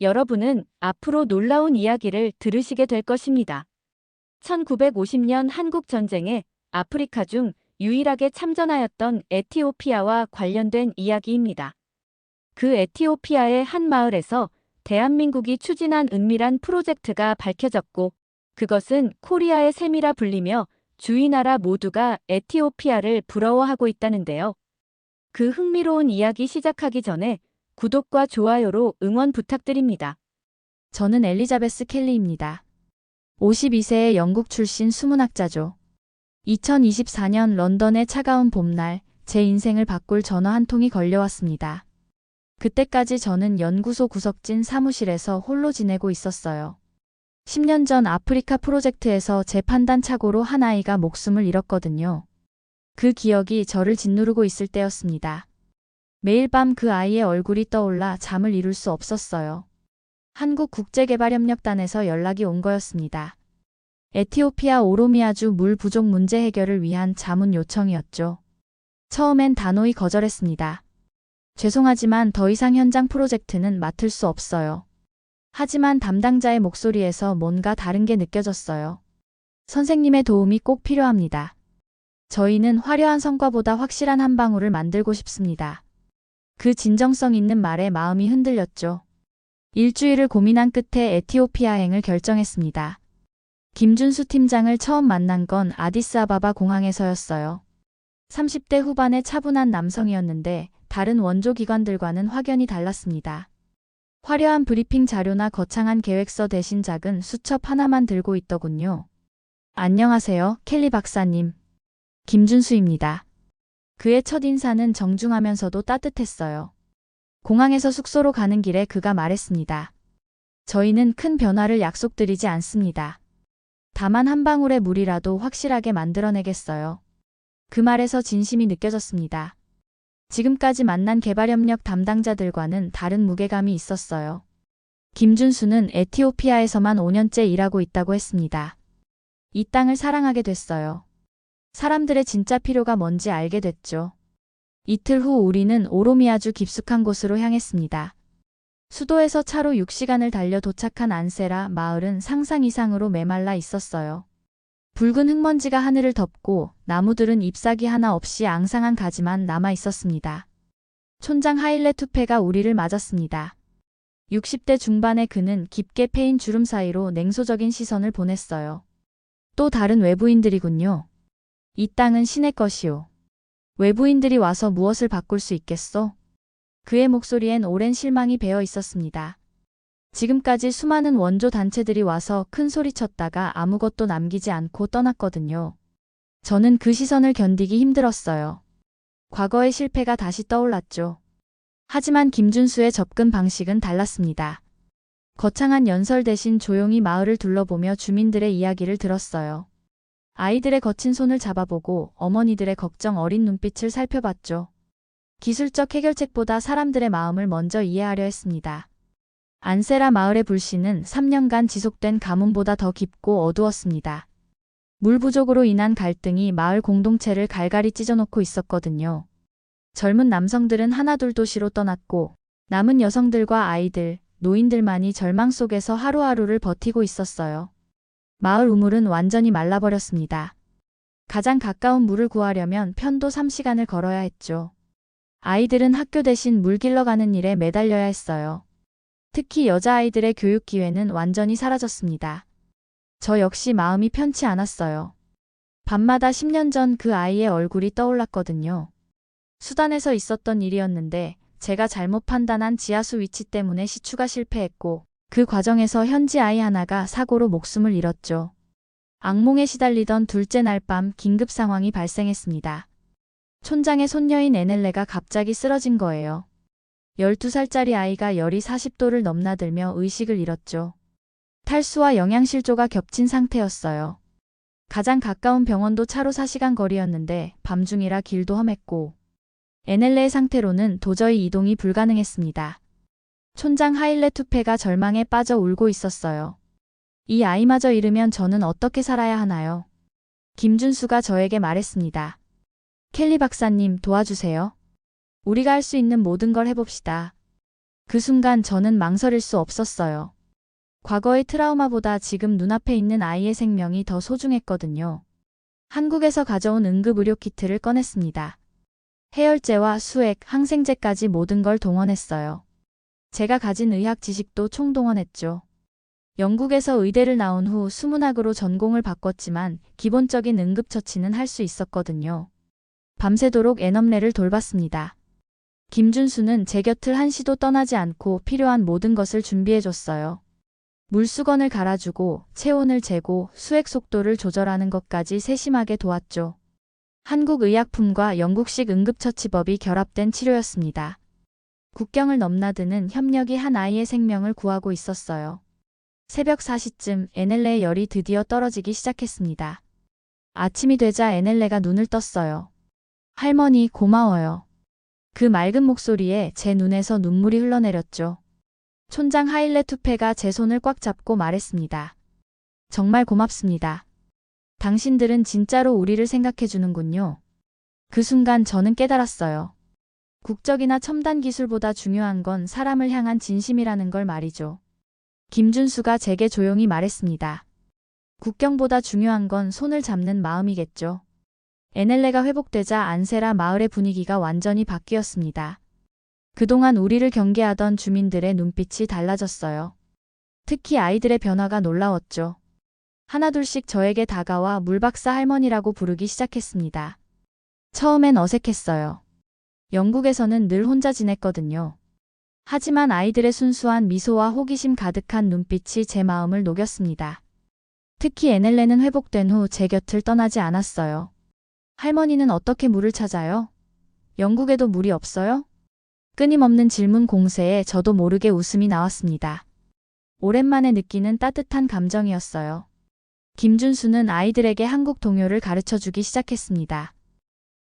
여러분은 앞으로 놀라운 이야기를 들으시게 될 것입니다. 1950년 한국 전쟁에 아프리카 중 유일하게 참전하였던 에티오피아와 관련된 이야기입니다. 그 에티오피아의 한 마을에서 대한민국이 추진한 은밀한 프로젝트가 밝혀졌고 그것은 코리아의 셈이라 불리며 주위 나라 모두가 에티오피아를 부러워하고 있다는데요. 그 흥미로운 이야기 시작하기 전에 구독과 좋아요로 응원 부탁드립니다. 저는 엘리자베스 켈리입니다. 52세의 영국 출신 수문학자죠. 2024년 런던의 차가운 봄날, 제 인생을 바꿀 전화 한 통이 걸려왔습니다. 그때까지 저는 연구소 구석진 사무실에서 홀로 지내고 있었어요. 10년 전 아프리카 프로젝트에서 제 판단 착오로 한 아이가 목숨을 잃었거든요. 그 기억이 저를 짓누르고 있을 때였습니다. 매일 밤 그 아이의 얼굴이 떠올라 잠을 이룰 수 없었어요. 한국국제개발협력단에서 연락이 온 거였습니다. 에티오피아 오로미아주 물 부족 문제 해결을 위한 자문 요청이었죠. 처음엔 단호히 거절했습니다. 죄송하지만 더 이상 현장 프로젝트는 맡을 수 없어요. 하지만 담당자의 목소리에서 뭔가 다른 게 느껴졌어요. 선생님의 도움이 꼭 필요합니다. 저희는 화려한 성과보다 확실한 한 방울을 만들고 싶습니다. 그 진정성 있는 말에 마음이 흔들렸죠. 일주일을 고민한 끝에 에티오피아행을 결정했습니다. 김준수 팀장을 처음 만난 건 아디스아바바 공항에서였어요. 30대 후반의 차분한 남성이었는데 다른 원조 기관들과는 확연히 달랐습니다. 화려한 브리핑 자료나 거창한 계획서 대신 작은 수첩 하나만 들고 있더군요. 안녕하세요, 켈리 박사님. 김준수입니다. 그의 첫 인사는 정중하면서도 따뜻했어요. 공항에서 숙소로 가는 길에 그가 말했습니다. 저희는 큰 변화를 약속드리지 않습니다. 다만 한 방울의 물이라도 확실하게 만들어내겠어요. 그 말에서 진심이 느껴졌습니다. 지금까지 만난 개발협력 담당자들과는 다른 무게감이 있었어요. 김준수는 에티오피아에서만 5년째 일하고 있다고 했습니다. 이 땅을 사랑하게 됐어요. 사람들의 진짜 필요가 뭔지 알게 됐죠. 이틀 후 우리는 오로미아주 깊숙한 곳으로 향했습니다. 수도에서 차로 6시간을 달려 도착한 안세라 마을은 상상 이상으로 메말라 있었어요. 붉은 흙먼지가 하늘을 덮고 나무들은 잎사귀 하나 없이 앙상한 가지만 남아 있었습니다. 촌장 하일레 투페가 우리를 맞았습니다. 60대 중반의 그는 깊게 패인 주름 사이로 냉소적인 시선을 보냈어요. 또 다른 외부인들이군요. 이 땅은 신의 것이오. 외부인들이 와서 무엇을 바꿀 수 있겠소? 그의 목소리엔 오랜 실망이 배어 있었습니다. 지금까지 수많은 원조 단체들이 와서 큰 소리 쳤다가 아무것도 남기지 않고 떠났거든요. 저는 그 시선을 견디기 힘들었어요. 과거의 실패가 다시 떠올랐죠. 하지만 김준수의 접근 방식은 달랐습니다. 거창한 연설 대신 조용히 마을을 둘러보며 주민들의 이야기를 들었어요. 아이들의 거친 손을 잡아보고 어머니들의 걱정 어린 눈빛을 살펴봤죠. 기술적 해결책보다 사람들의 마음을 먼저 이해하려 했습니다. 안세라 마을의 불씨는 3년간 지속된 가뭄보다 더 깊고 어두웠습니다. 물 부족으로 인한 갈등이 마을 공동체를 갈갈이 찢어놓고 있었거든요. 젊은 남성들은 하나둘 도시로 떠났고 남은 여성들과 아이들, 노인들만이 절망 속에서 하루하루를 버티고 있었어요. 마을 우물은 완전히 말라버렸습니다. 가장 가까운 물을 구하려면 편도 3시간을 걸어야 했죠. 아이들은 학교 대신 물 길러 가는 일에 매달려야 했어요. 특히 여자아이들의 교육 기회는 완전히 사라졌습니다. 저 역시 마음이 편치 않았어요. 밤마다 10년 전 그 아이의 얼굴이 떠올랐거든요. 수단에서 있었던 일이었는데 제가 잘못 판단한 지하수 위치 때문에 시추가 실패했고 그 과정에서 현지 아이 하나가 사고로 목숨을 잃었죠. 악몽에 시달리던 둘째 날 밤 긴급 상황이 발생했습니다. 촌장의 손녀인 에넬레가 갑자기 쓰러진 거예요. 12살짜리 아이가 열이 40도를 넘나들며 의식을 잃었죠. 탈수와 영양실조가 겹친 상태였어요. 가장 가까운 병원도 차로 4시간 거리였는데 밤중이라 길도 험했고 에넬레의 상태로는 도저히 이동이 불가능했습니다. 촌장 하일레 투페가 절망에 빠져 울고 있었어요. 이 아이마저 잃으면 저는 어떻게 살아야 하나요? 김준수가 저에게 말했습니다. 켈리 박사님 도와주세요. 우리가 할 수 있는 모든 걸 해봅시다. 그 순간 저는 망설일 수 없었어요. 과거의 트라우마보다 지금 눈앞에 있는 아이의 생명이 더 소중했거든요. 한국에서 가져온 응급의료 키트를 꺼냈습니다. 해열제와 수액, 항생제까지 모든 걸 동원했어요. 제가 가진 의학 지식도 총동원했죠. 영국에서 의대를 나온 후 수문학으로 전공을 바꿨지만 기본적인 응급처치는 할 수 있었거든요. 밤새도록 애넘레를 돌봤습니다. 김준수는 제 곁을 한시도 떠나지 않고 필요한 모든 것을 준비해줬어요. 물수건을 갈아주고 체온을 재고 수액 속도를 조절하는 것까지 세심하게 도왔죠. 한국 의약품과 영국식 응급처치법이 결합된 치료였습니다. 국경을 넘나드는 협력이 한 아이의 생명을 구하고 있었어요. 새벽 4시쯤 에넬레의 열이 드디어 떨어지기 시작했습니다. 아침이 되자 에넬레가 눈을 떴어요. 할머니 고마워요. 그 맑은 목소리에 제 눈에서 눈물이 흘러내렸죠. 촌장 하일레 투페가 제 손을 꽉 잡고 말했습니다. 정말 고맙습니다. 당신들은 진짜로 우리를 생각해 주는군요. 그 순간 저는 깨달았어요. 국적이나 첨단 기술보다 중요한 건 사람을 향한 진심이라는 걸 말이죠. 김준수가 제게 조용히 말했습니다. 국경보다 중요한 건 손을 잡는 마음이겠죠. 에넬레가 회복되자 안세라 마을의 분위기가 완전히 바뀌었습니다. 그동안 우리를 경계하던 주민들의 눈빛이 달라졌어요. 특히 아이들의 변화가 놀라웠죠. 하나둘씩 저에게 다가와 물박사 할머니라고 부르기 시작했습니다. 처음엔 어색했어요. 영국에서는 늘 혼자 지냈거든요. 하지만 아이들의 순수한 미소와 호기심 가득한 눈빛이 제 마음을 녹였습니다. 특히 에넬레는 회복된 후 제 곁을 떠나지 않았어요. 할머니는 어떻게 물을 찾아요? 영국에도 물이 없어요? 끊임없는 질문 공세에 저도 모르게 웃음이 나왔습니다. 오랜만에 느끼는 따뜻한 감정이었어요. 김준수는 아이들에게 한국 동요를 가르쳐 주기 시작했습니다.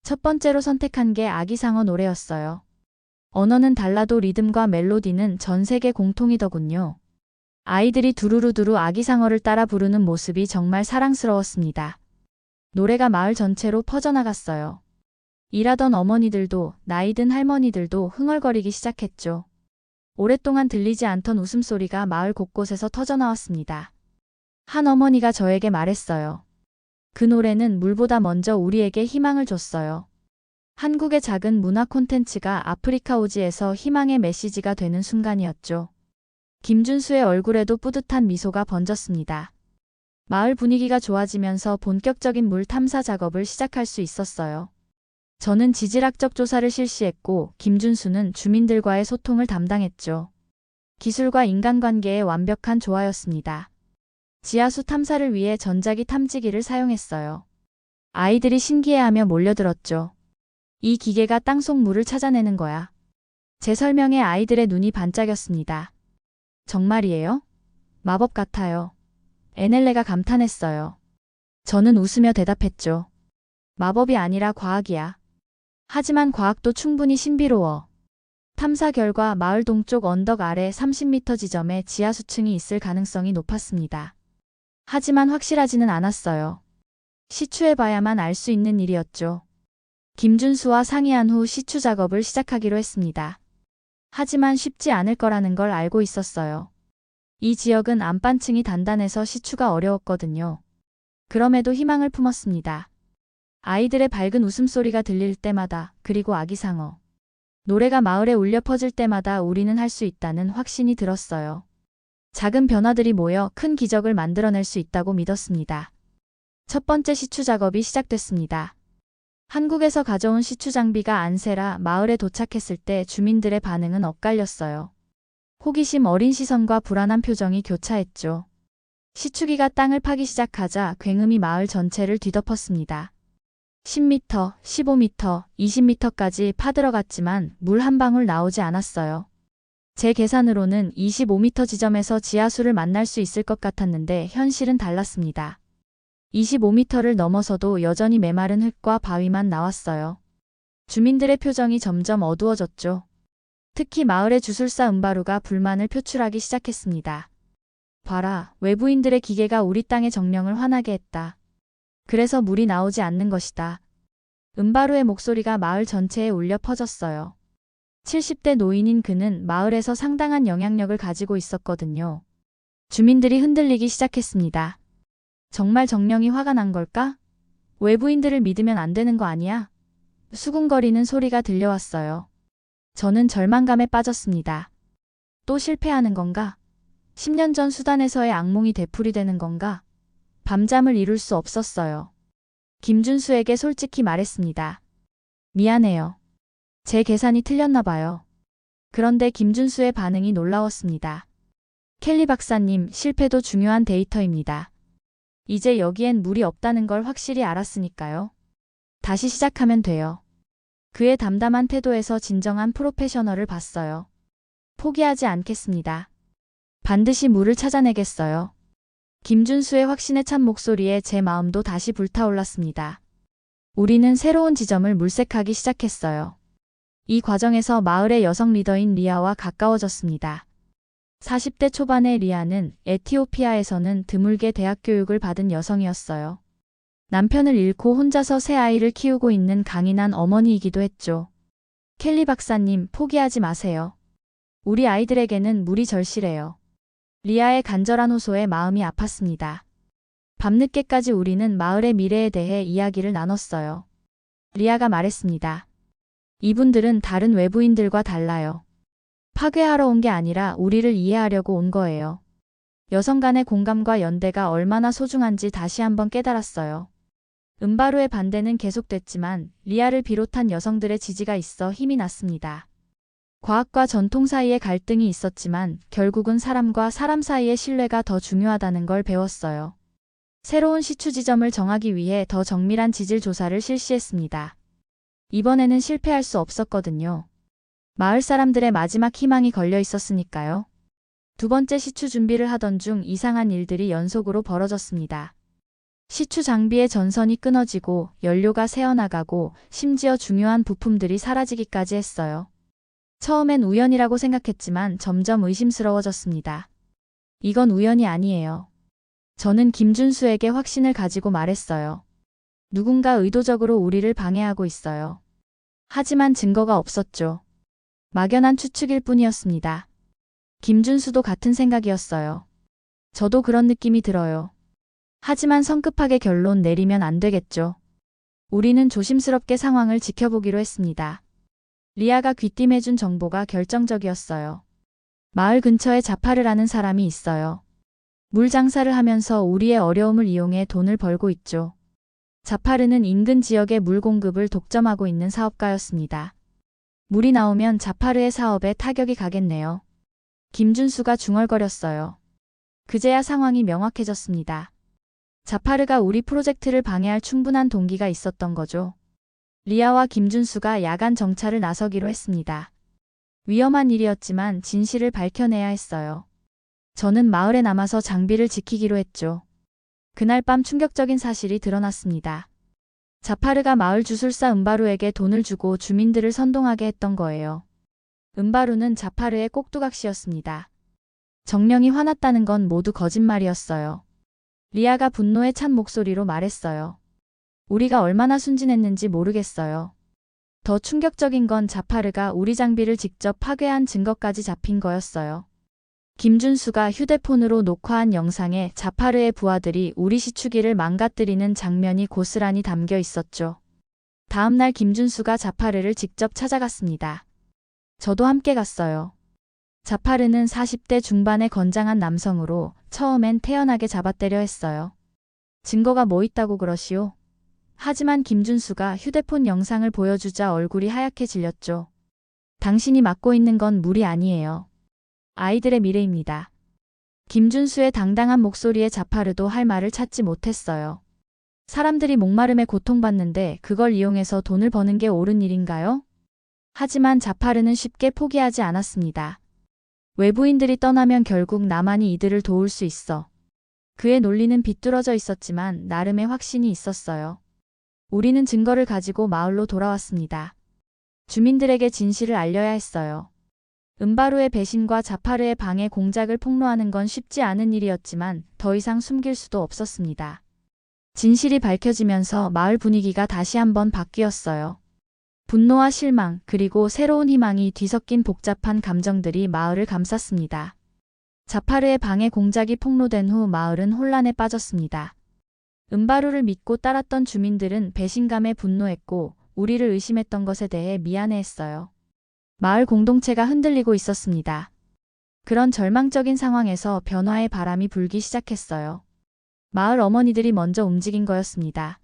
첫 번째로 선택한 게 아기상어 노래였어요. 언어는 달라도 리듬과 멜로디는 전 세계 공통이더군요. 아이들이 두루루두루 아기상어를 따라 부르는 모습이 정말 사랑스러웠습니다. 노래가 마을 전체로 퍼져나갔어요. 일하던 어머니들도 나이든 할머니들도 흥얼거리기 시작했죠. 오랫동안 들리지 않던 웃음소리가 마을 곳곳에서 터져나왔습니다. 한 어머니가 저에게 말했어요. 그 노래는 물보다 먼저 우리에게 희망을 줬어요. 한국의 작은 문화 콘텐츠가 아프리카 오지에서 희망의 메시지가 되는 순간이었죠. 김준수의 얼굴에도 뿌듯한 미소가 번졌습니다. 마을 분위기가 좋아지면서 본격적인 물 탐사 작업을 시작할 수 있었어요. 저는 지질학적 조사를 실시했고 김준수는 주민들과의 소통을 담당했죠. 기술과 인간관계의 완벽한 조화였습니다. 지하수 탐사를 위해 전자기 탐지기를 사용했어요. 아이들이 신기해하며 몰려들었죠. 이 기계가 땅속 물을 찾아내는 거야. 제 설명에 아이들의 눈이 반짝였습니다. 정말이에요? 마법 같아요. 에넬레가 감탄했어요. 저는 웃으며 대답했죠. 마법이 아니라 과학이야. 하지만 과학도 충분히 신비로워. 탐사 결과 마을 동쪽 언덕 아래 30m 지점에 지하수층이 있을 가능성이 높았습니다. 하지만 확실하지는 않았어요. 시추해봐야만 알 수 있는 일이었죠. 김준수와 상의한 후 시추 작업을 시작하기로 했습니다. 하지만 쉽지 않을 거라는 걸 알고 있었어요. 이 지역은 안반층이 단단해서 시추가 어려웠거든요. 그럼에도 희망을 품었습니다. 아이들의 밝은 웃음소리가 들릴 때마다 그리고 아기상어. 노래가 마을에 울려 퍼질 때마다 우리는 할 수 있다는 확신이 들었어요. 작은 변화들이 모여 큰 기적을 만들어낼 수 있다고 믿었습니다. 첫 번째 시추 작업이 시작됐습니다. 한국에서 가져온 시추 장비가 안세라 마을에 도착했을 때 주민들의 반응은 엇갈렸어요. 호기심 어린 시선과 불안한 표정이 교차했죠. 시추기가 땅을 파기 시작하자 굉음이 마을 전체를 뒤덮었습니다. 10m, 15m, 20m까지 파들어갔지만 물 한 방울 나오지 않았어요. 제 계산으로는 25m 지점에서 지하수를 만날 수 있을 것 같았는데 현실은 달랐습니다. 25m를 넘어서도 여전히 메마른 흙과 바위만 나왔어요. 주민들의 표정이 점점 어두워졌죠. 특히 마을의 주술사 은바루가 불만을 표출하기 시작했습니다. 봐라, 외부인들의 기계가 우리 땅의 정령을 화나게 했다. 그래서 물이 나오지 않는 것이다. 은바루의 목소리가 마을 전체에 울려 퍼졌어요. 70대 노인인 그는 마을에서 상당한 영향력을 가지고 있었거든요. 주민들이 흔들리기 시작했습니다. 정말 정령이 화가 난 걸까? 외부인들을 믿으면 안 되는 거 아니야? 수군거리는 소리가 들려왔어요. 저는 절망감에 빠졌습니다. 또 실패하는 건가? 10년 전 수단에서의 악몽이 되풀이되는 건가? 밤잠을 이룰 수 없었어요. 김준수에게 솔직히 말했습니다. 미안해요. 제 계산이 틀렸나 봐요. 그런데 김준수의 반응이 놀라웠습니다. 켈리 박사님, 실패도 중요한 데이터입니다. 이제 여기엔 물이 없다는 걸 확실히 알았으니까요. 다시 시작하면 돼요. 그의 담담한 태도에서 진정한 프로페셔널을 봤어요. 포기하지 않겠습니다. 반드시 물을 찾아내겠어요. 김준수의 확신에 찬 목소리에 제 마음도 다시 불타올랐습니다. 우리는 새로운 지점을 물색하기 시작했어요. 이 과정에서 마을의 여성 리더인 리아와 가까워졌습니다. 40대 초반의 리아는 에티오피아에서는 드물게 대학 교육을 받은 여성이었어요. 남편을 잃고 혼자서 새 아이를 키우고 있는 강인한 어머니이기도 했죠. 켈리 박사님, 포기하지 마세요. 우리 아이들에게는 물이 절실해요. 리아의 간절한 호소에 마음이 아팠습니다. 밤늦게까지 우리는 마을의 미래에 대해 이야기를 나눴어요. 리아가 말했습니다. 이분들은 다른 외부인들과 달라요. 파괴하러 온 게 아니라 우리를 이해하려고 온 거예요. 여성 간의 공감과 연대가 얼마나 소중한지 다시 한번 깨달았어요. 은바루의 반대는 계속됐지만 리아를 비롯한 여성들의 지지가 있어 힘이 났습니다. 과학과 전통 사이의 갈등이 있었지만 결국은 사람과 사람 사이의 신뢰가 더 중요하다는 걸 배웠어요. 새로운 시추 지점을 정하기 위해 더 정밀한 지질 조사를 실시했습니다. 이번에는 실패할 수 없었거든요. 마을 사람들의 마지막 희망이 걸려 있었으니까요. 두 번째 시추 준비를 하던 중 이상한 일들이 연속으로 벌어졌습니다. 시추 장비의 전선이 끊어지고 연료가 새어나가고 심지어 중요한 부품들이 사라지기까지 했어요. 처음엔 우연이라고 생각했지만 점점 의심스러워졌습니다. 이건 우연이 아니에요. 저는 김준수에게 확신을 가지고 말했어요. 누군가 의도적으로 우리를 방해하고 있어요. 하지만 증거가 없었죠. 막연한 추측일 뿐이었습니다. 김준수도 같은 생각이었어요. 저도 그런 느낌이 들어요. 하지만 성급하게 결론 내리면 안 되겠죠. 우리는 조심스럽게 상황을 지켜보기로 했습니다. 리아가 귀띔해준 정보가 결정적이었어요. 마을 근처에 자파르라는 사람이 있어요. 물 장사를 하면서 우리의 어려움을 이용해 돈을 벌고 있죠. 자파르는 인근 지역의 물 공급을 독점하고 있는 사업가였습니다. 물이 나오면 자파르의 사업에 타격이 가겠네요. 김준수가 중얼거렸어요. 그제야 상황이 명확해졌습니다. 자파르가 우리 프로젝트를 방해할 충분한 동기가 있었던 거죠. 리아와 김준수가 야간 정찰을 나서기로 했습니다. 위험한 일이었지만 진실을 밝혀내야 했어요. 저는 마을에 남아서 장비를 지키기로 했죠. 그날 밤 충격적인 사실이 드러났습니다. 자파르가 마을 주술사 은바루에게 돈을 주고 주민들을 선동하게 했던 거예요. 은바루는 자파르의 꼭두각시였습니다. 정령이 화났다는 건 모두 거짓말이었어요. 리아가 분노에 찬 목소리로 말했어요. 우리가 얼마나 순진했는지 모르겠어요. 더 충격적인 건 자파르가 우리 장비를 직접 파괴한 증거까지 잡힌 거였어요. 김준수가 휴대폰으로 녹화한 영상에 자파르의 부하들이 우리 시추기를 망가뜨리는 장면이 고스란히 담겨 있었죠. 다음날 김준수가 자파르를 직접 찾아갔습니다. 저도 함께 갔어요. 자파르는 40대 중반의 건장한 남성으로 처음엔 태연하게 잡아떼려 했어요. 증거가 뭐 있다고 그러시오? 하지만 김준수가 휴대폰 영상을 보여주자 얼굴이 하얗게 질렸죠. 당신이 맡고 있는 건 물이 아니에요. 아이들의 미래입니다. 김준수의 당당한 목소리에 자파르도 할 말을 찾지 못했어요. 사람들이 목마름에 고통받는데 그걸 이용해서 돈을 버는 게 옳은 일인가요? 하지만 자파르는 쉽게 포기하지 않았습니다. 외부인들이 떠나면 결국 나만이 이들을 도울 수 있어. 그의 논리는 비뚤어져 있었지만 나름의 확신이 있었어요. 우리는 증거를 가지고 마을로 돌아왔습니다. 주민들에게 진실을 알려야 했어요. 은바루의 배신과 자파르의 방해 공작을 폭로하는 건 쉽지 않은 일이었지만 더 이상 숨길 수도 없었습니다. 진실이 밝혀지면서 마을 분위기가 다시 한번 바뀌었어요. 분노와 실망, 그리고 새로운 희망이 뒤섞인 복잡한 감정들이 마을을 감쌌습니다. 자파르의 방해 공작이 폭로된 후 마을은 혼란에 빠졌습니다. 은바루를 믿고 따랐던 주민들은 배신감에 분노했고 우리를 의심했던 것에 대해 미안해했어요. 마을 공동체가 흔들리고 있었습니다. 그런 절망적인 상황에서 변화의 바람이 불기 시작했어요. 마을 어머니들이 먼저 움직인 거였습니다.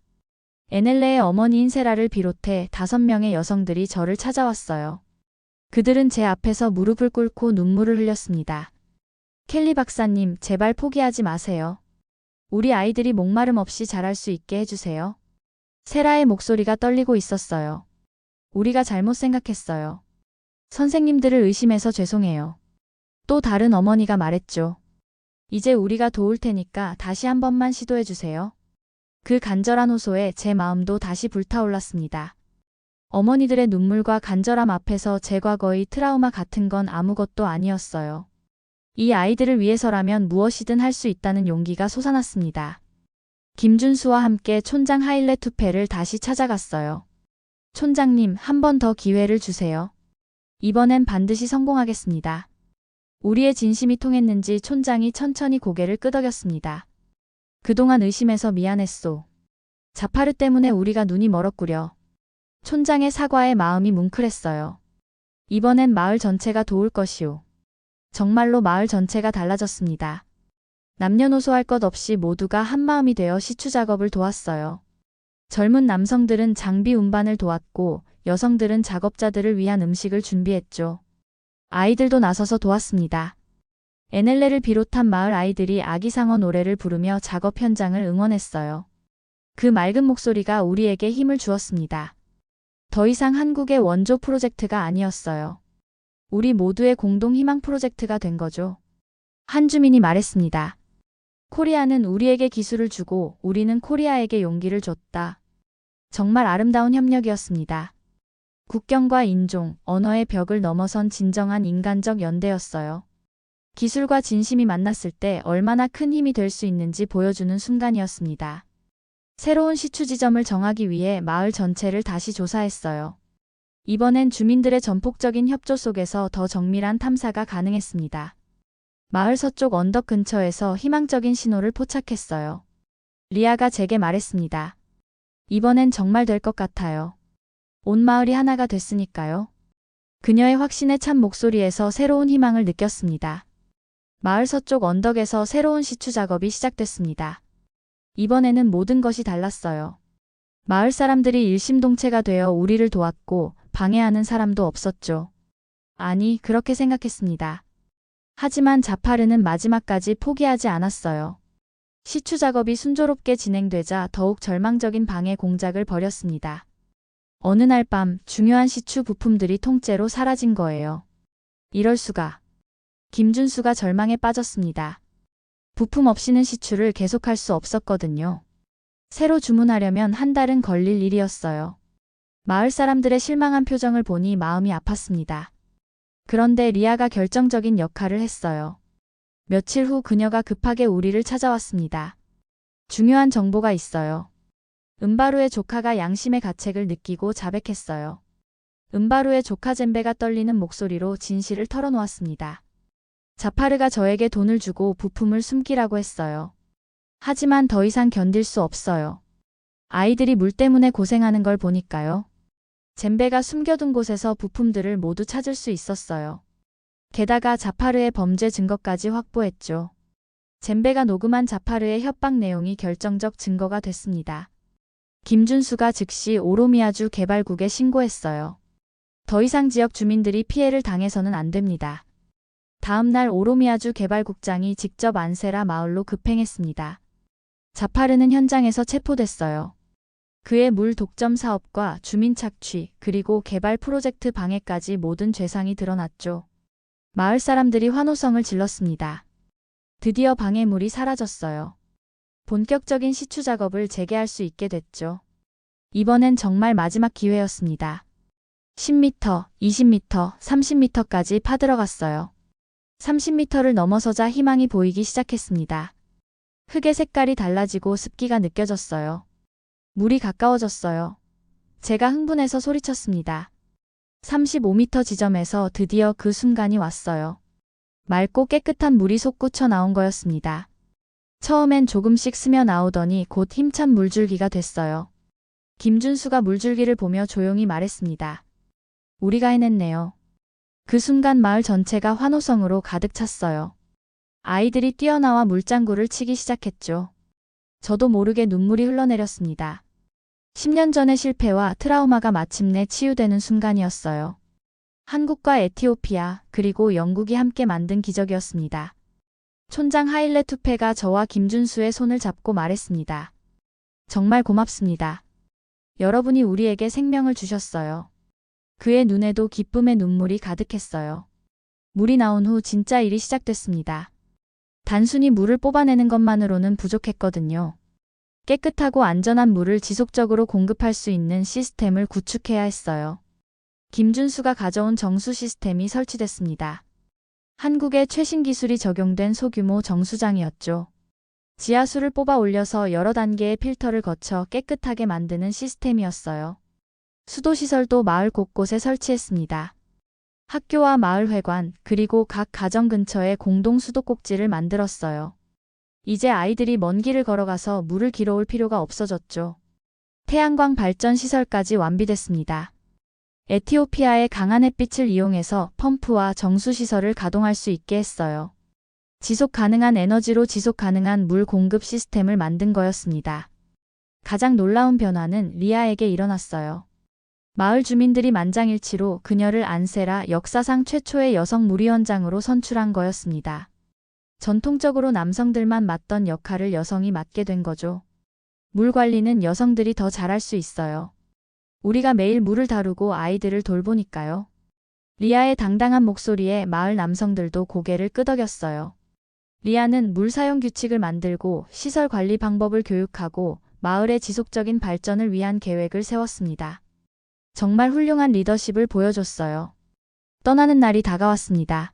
에넬레의 어머니인 세라를 비롯해 다섯 명의 여성들이 저를 찾아왔어요. 그들은 제 앞에서 무릎을 꿇고 눈물을 흘렸습니다. 켈리 박사님, 제발 포기하지 마세요. 우리 아이들이 목마름 없이 자랄 수 있게 해주세요. 세라의 목소리가 떨리고 있었어요. 우리가 잘못 생각했어요. 선생님들을 의심해서 죄송해요. 또 다른 어머니가 말했죠. 이제 우리가 도울 테니까 다시 한 번만 시도해 주세요. 그 간절한 호소에 제 마음도 다시 불타올랐습니다. 어머니들의 눈물과 간절함 앞에서 제 과거의 트라우마 같은 건 아무것도 아니었어요. 이 아이들을 위해서라면 무엇이든 할 수 있다는 용기가 솟아났습니다. 김준수와 함께 촌장 하일레 투페를 다시 찾아갔어요. 촌장님, 한 번 더 기회를 주세요. 이번엔 반드시 성공하겠습니다. 우리의 진심이 통했는지 촌장이 천천히 고개를 끄덕였습니다. 그동안 의심해서 미안했소. 자파르 때문에 우리가 눈이 멀었구려. 촌장의 사과에 마음이 뭉클했어요. 이번엔 마을 전체가 도울 것이오. 정말로 마을 전체가 달라졌습니다. 남녀노소 할 것 없이 모두가 한마음이 되어 시추 작업을 도왔어요. 젊은 남성들은 장비 운반을 도왔고 여성들은 작업자들을 위한 음식을 준비했죠. 아이들도 나서서 도왔습니다. 에넬레를 비롯한 마을 아이들이 아기상어 노래를 부르며 작업 현장을 응원했어요. 그 맑은 목소리가 우리에게 힘을 주었습니다. 더 이상 한국의 원조 프로젝트가 아니었어요. 우리 모두의 공동 희망 프로젝트가 된 거죠. 한 주민이 말했습니다. 코리아는 우리에게 기술을 주고 우리는 코리아에게 용기를 줬다. 정말 아름다운 협력이었습니다. 국경과 인종, 언어의 벽을 넘어선 진정한 인간적 연대였어요. 기술과 진심이 만났을 때 얼마나 큰 힘이 될 수 있는지 보여주는 순간이었습니다. 새로운 시추 지점을 정하기 위해 마을 전체를 다시 조사했어요. 이번엔 주민들의 전폭적인 협조 속에서 더 정밀한 탐사가 가능했습니다. 마을 서쪽 언덕 근처에서 희망적인 신호를 포착했어요. 리아가 제게 말했습니다. 이번엔 정말 될 것 같아요. 온 마을이 하나가 됐으니까요. 그녀의 확신에 찬 목소리에서 새로운 희망을 느꼈습니다. 마을 서쪽 언덕에서 새로운 시추 작업이 시작됐습니다. 이번에는 모든 것이 달랐어요. 마을 사람들이 일심동체가 되어 우리를 도왔고 방해하는 사람도 없었죠. 아니, 그렇게 생각했습니다. 하지만 자파르는 마지막까지 포기하지 않았어요. 시추 작업이 순조롭게 진행되자 더욱 절망적인 방해 공작을 벌였습니다. 어느 날 밤 중요한 시추 부품들이 통째로 사라진 거예요. 이럴 수가. 김준수가 절망에 빠졌습니다. 부품 없이는 시추를 계속할 수 없었거든요. 새로 주문하려면 한 달은 걸릴 일이었어요. 마을 사람들의 실망한 표정을 보니 마음이 아팠습니다. 그런데 리아가 결정적인 역할을 했어요. 며칠 후 그녀가 급하게 우리를 찾아왔습니다. 중요한 정보가 있어요. 은바루의 조카가 양심의 가책을 느끼고 자백했어요. 은바루의 조카 젠베가 떨리는 목소리로 진실을 털어놓았습니다. 자파르가 저에게 돈을 주고 부품을 숨기라고 했어요. 하지만 더 이상 견딜 수 없어요. 아이들이 물 때문에 고생하는 걸 보니까요. 젠베가 숨겨둔 곳에서 부품들을 모두 찾을 수 있었어요. 게다가 자파르의 범죄 증거까지 확보했죠. 젠베가 녹음한 자파르의 협박 내용이 결정적 증거가 됐습니다. 김준수가 즉시 오로미아주 개발국에 신고했어요. 더 이상 지역 주민들이 피해를 당해서는 안 됩니다. 다음 날 오로미아주 개발국장이 직접 안세라 마을로 급행했습니다. 자파르는 현장에서 체포됐어요. 그의 물 독점 사업과 주민 착취, 그리고 개발 프로젝트 방해까지 모든 죄상이 드러났죠. 마을 사람들이 환호성을 질렀습니다. 드디어 방해물이 사라졌어요. 본격적인 시추 작업을 재개할 수 있게 됐죠. 이번엔 정말 마지막 기회였습니다. 10m, 20m, 30m까지 파들어갔어요. 30m를 넘어서자 희망이 보이기 시작했습니다. 흙의 색깔이 달라지고 습기가 느껴졌어요. 물이 가까워졌어요. 제가 흥분해서 소리쳤습니다. 35m 지점에서 드디어 그 순간이 왔어요. 맑고 깨끗한 물이 솟구쳐 나온 거였습니다. 처음엔 조금씩 스며 나오더니 곧 힘찬 물줄기가 됐어요. 김준수가 물줄기를 보며 조용히 말했습니다. 우리가 해냈네요. 그 순간 마을 전체가 환호성으로 가득 찼어요. 아이들이 뛰어나와 물장구를 치기 시작했죠. 저도 모르게 눈물이 흘러내렸습니다. 10년 전의 실패와 트라우마가 마침내 치유되는 순간이었어요. 한국과 에티오피아 그리고 영국이 함께 만든 기적이었습니다. 촌장 하일레 투페가 저와 김준수의 손을 잡고 말했습니다. 정말 고맙습니다. 여러분이 우리에게 생명을 주셨어요. 그의 눈에도 기쁨의 눈물이 가득했어요. 물이 나온 후 진짜 일이 시작됐습니다. 단순히 물을 뽑아내는 것만으로는 부족했거든요. 깨끗하고 안전한 물을 지속적으로 공급할 수 있는 시스템을 구축해야 했어요. 김준수가 가져온 정수 시스템이 설치됐습니다. 한국의 최신 기술이 적용된 소규모 정수장이었죠. 지하수를 뽑아 올려서 여러 단계의 필터를 거쳐 깨끗하게 만드는 시스템이었어요. 수도시설도 마을 곳곳에 설치했습니다. 학교와 마을회관, 그리고 각 가정 근처에 공동 수도꼭지를 만들었어요. 이제 아이들이 먼 길을 걸어가서 물을 길어올 필요가 없어졌죠. 태양광 발전 시설까지 완비됐습니다. 에티오피아의 강한 햇빛을 이용해서 펌프와 정수시설을 가동할 수 있게 했어요. 지속 가능한 에너지로 지속 가능한 물 공급 시스템을 만든 거였습니다. 가장 놀라운 변화는 리아에게 일어났어요. 마을 주민들이 만장일치로 그녀를 안세라 역사상 최초의 여성 무리원장으로 선출한 거였습니다. 전통적으로 남성들만 맡던 역할을 여성이 맡게 된 거죠. 물 관리는 여성들이 더 잘할 수 있어요. 우리가 매일 물을 다루고 아이들을 돌보니까요. 리아의 당당한 목소리에 마을 남성들도 고개를 끄덕였어요. 리아는 물 사용 규칙을 만들고 시설 관리 방법을 교육하고 마을의 지속적인 발전을 위한 계획을 세웠습니다. 정말 훌륭한 리더십을 보여줬어요. 떠나는 날이 다가왔습니다.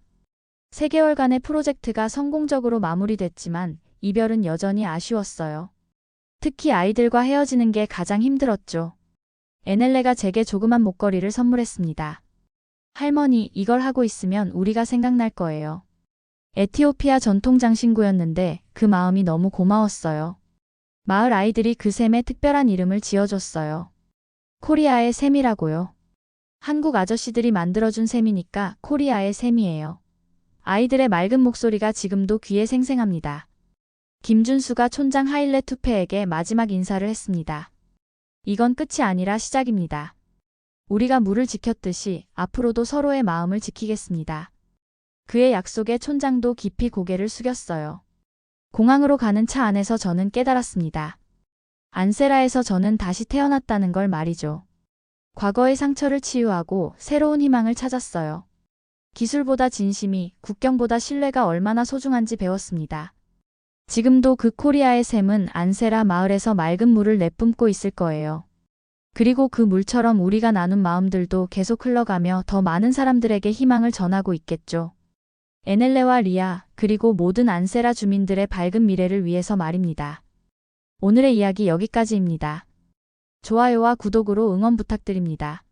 3개월간의 프로젝트가 성공적으로 마무리됐지만 이별은 여전히 아쉬웠어요. 특히 아이들과 헤어지는 게 가장 힘들었죠. 에넬레가 제게 조그만 목걸이를 선물했습니다. 할머니, 이걸 하고 있으면 우리가 생각날 거예요. 에티오피아 전통 장신구였는데 그 마음이 너무 고마웠어요. 마을 아이들이 그 샘에 특별한 이름을 지어줬어요. 코리아의 샘이라고요. 한국 아저씨들이 만들어준 샘이니까 코리아의 샘이에요. 아이들의 맑은 목소리가 지금도 귀에 생생합니다. 김준수가 촌장 하일레 투페에게 마지막 인사를 했습니다. 이건 끝이 아니라 시작입니다. 우리가 물을 지켰듯이 앞으로도 서로의 마음을 지키겠습니다. 그의 약속에 촌장도 깊이 고개를 숙였어요. 공항으로 가는 차 안에서 저는 깨달았습니다. 안세라에서 저는 다시 태어났다는 걸 말이죠. 과거의 상처를 치유하고 새로운 희망을 찾았어요. 기술보다 진심이, 국경보다 신뢰가 얼마나 소중한지 배웠습니다. 지금도 그 코리아의 샘은 안세라 마을에서 맑은 물을 내뿜고 있을 거예요. 그리고 그 물처럼 우리가 나눈 마음들도 계속 흘러가며 더 많은 사람들에게 희망을 전하고 있겠죠. 에넬레와 리아, 그리고 모든 안세라 주민들의 밝은 미래를 위해서 말입니다. 오늘의 이야기 여기까지입니다. 좋아요와 구독으로 응원 부탁드립니다.